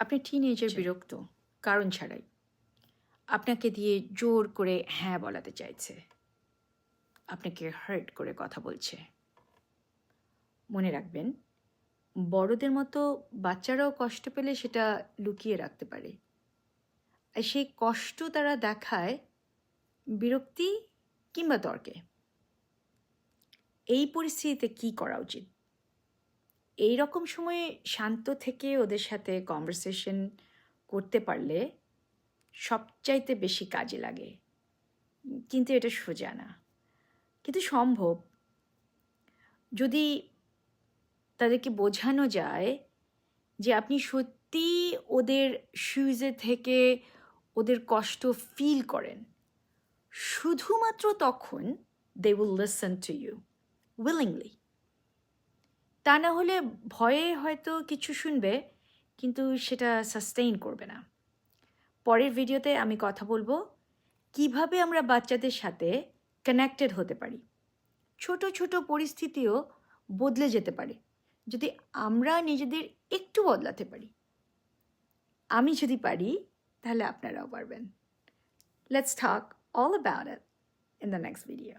আপনি টিনেজার বিরক্ত কারণ ছাড়াই। আপনাকে দিয়ে জোর করে হ্যাঁ বলাতে চাইছে। আপনাকে হার্ট করে কথা বলছে। মনে রাখবেন বড়দের মতো বাচ্চারাও কষ্ট পেলে সেটা লুকিয়ে রাখতে পারে। আর সেই কষ্ট তারা দেখায় বিরক্তি কিংবা তর্কে। এই পরিস্থিতিতে কি করা উচিত? এই রকম সময়ে শান্ত থেকে ওদের সাথে কনভারসেশন করতে পারলে সবচাইতে বেশি কাজে লাগে। কিন্তু এটা সোজা না। কিন্তু সম্ভব। যদি তাদেরকে বোঝানো যায় যে আপনি সত্যি ওদের শুজে থেকে ওদের কষ্ট ফিল করেন, শুধুমাত্র তখন they will listen to you willingly তা না হলে ভয়ে হয়তো কিছু শুনবে, কিন্তু সেটা সাস্টেইন করবে না। পরের ভিডিওতে আমি কথা বলব, কীভাবে আমরা বাচ্চাদের সাথে কানেক্টেড হতে পারি। ছোট ছোট পরিস্থিতিও বদলে যেতে পারে, যদি আমরা নিজেদের একটু বদলাতে পারি। আমি যদি পারি, তাহলে আপনারাও পারবেন। Let's talk all about it in the next video